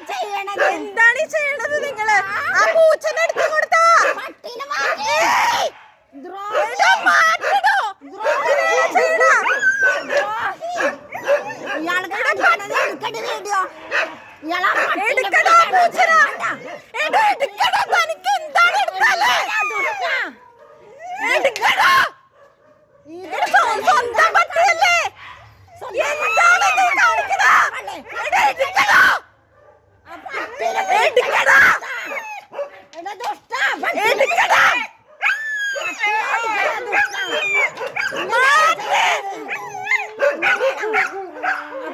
എന്താണ് ചെയ്യണത് നിങ്ങൾ? ആ പൂച്ചനെ എടുത്തു കൊടുത്താ. ഇയാളാ എടുക്കടാ പൂച്ചനെ. എടാ, എടുക്കടാ,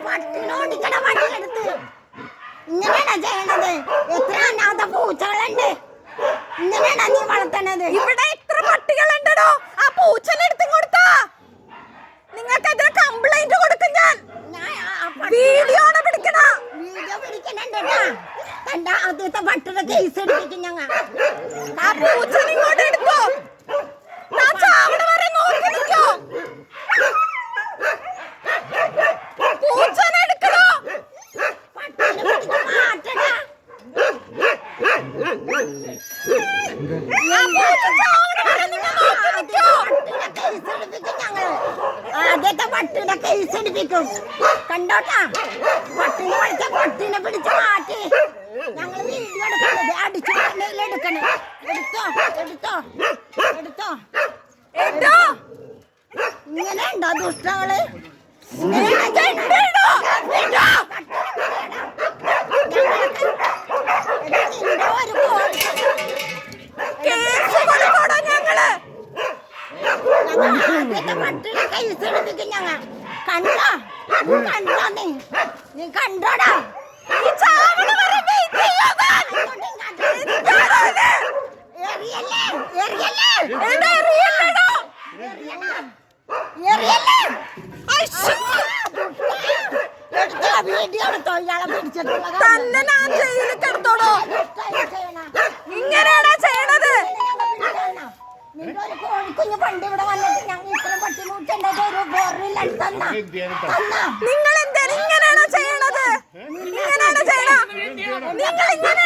പട്ടിനോടിക്കട വണ്ടിയെടുത്ത് ഇങ്ങനെയാണോ ചെയ്യണത് എത്ര അനാഥ പൂച്ചകളുണ്ട് ഇങ്ങനെയാണോ നീ വളർത്തണത് ഇവിടെ എത്ര പട്ടികളുണ്ടോ ആ പൂച്ചനെ എടുത്തും കൊടുത്താ. നിങ്ങൾക്കെതിരെ കംപ്ലൈന്റ് കൊടുക്കും ഞാൻ. വീഡിയോ ആണ് പിടിക്കണ. വീഡിയോ പിടിക്കണുണ്ട്. തന്റെ ആദ്യത്തെ പട്ടിയുടെ കേസ് എടുപ്പിക്കും ഞങ്ങൾ ആ പൂച്ചനെ ഇങ്ങോട്ട് എടുത്തോ ഞാൻ ചാവണ വരെ നോക്കി നിൽക്കോ പൂച്ചനെ എടുക്കണോ പട്ടിനെ പിടിച്ച് മാറ്റടാ ആ പൂച്ച ചാവണ വരെ നിങ്ങൾ നോക്കി നിൽക്കോ പട്ടിയുടെ കേസ് എടുപ്പിക്കും ഞങ്ങൾ ആദ്യത്തെ പട്ടിയുടെ കേസ് എടുപ്പിക്കും. കണ്ടോട്ടാ? പട്ടിനെ പഠിച്ച പട്ടിനെ പിടിച്ച് മാറ്റി. ഞങ്ങൾ വീഡിയോ എടുക്കണത്. അടിച്ചു എടുക്കണേ എടുത്തോ? എടുത്തോ? എടുത്തോ? എടുത്തോ? ഇങ്ങനെ ഉണ്ടോ ദുഷ്ടങ്ങൾ? ഇങ്ങനെയാണോ ആദ്യത്തെ പട്ടിയുടെ കേസ് എടുപ്പിക്കും ഞങ്ങൾ കണ്ടോ? നീ കണ്ടോ നീ? നീ കണ്ടോടാ? ഈ ചാവണ വരെ വെയിറ്റ് കോഴിക്കുഞ്ഞ് പണ്ട് ഇവിടെ വന്നിട്ട് ഞങ്ങൾ ഇത്ര പട്ടി നൂറ്റുണ്ടായിട്ട് ഒരു ബോറിൽ തന്ന. നിങ്ങൾ എന്താണ് ഇങ്ങനെയാണോ ചെയ്യണത്? ഇങ്ങനെയാണോ ചെയ്യണ നിങ്ങൾ ഇങ്ങനെയാണോ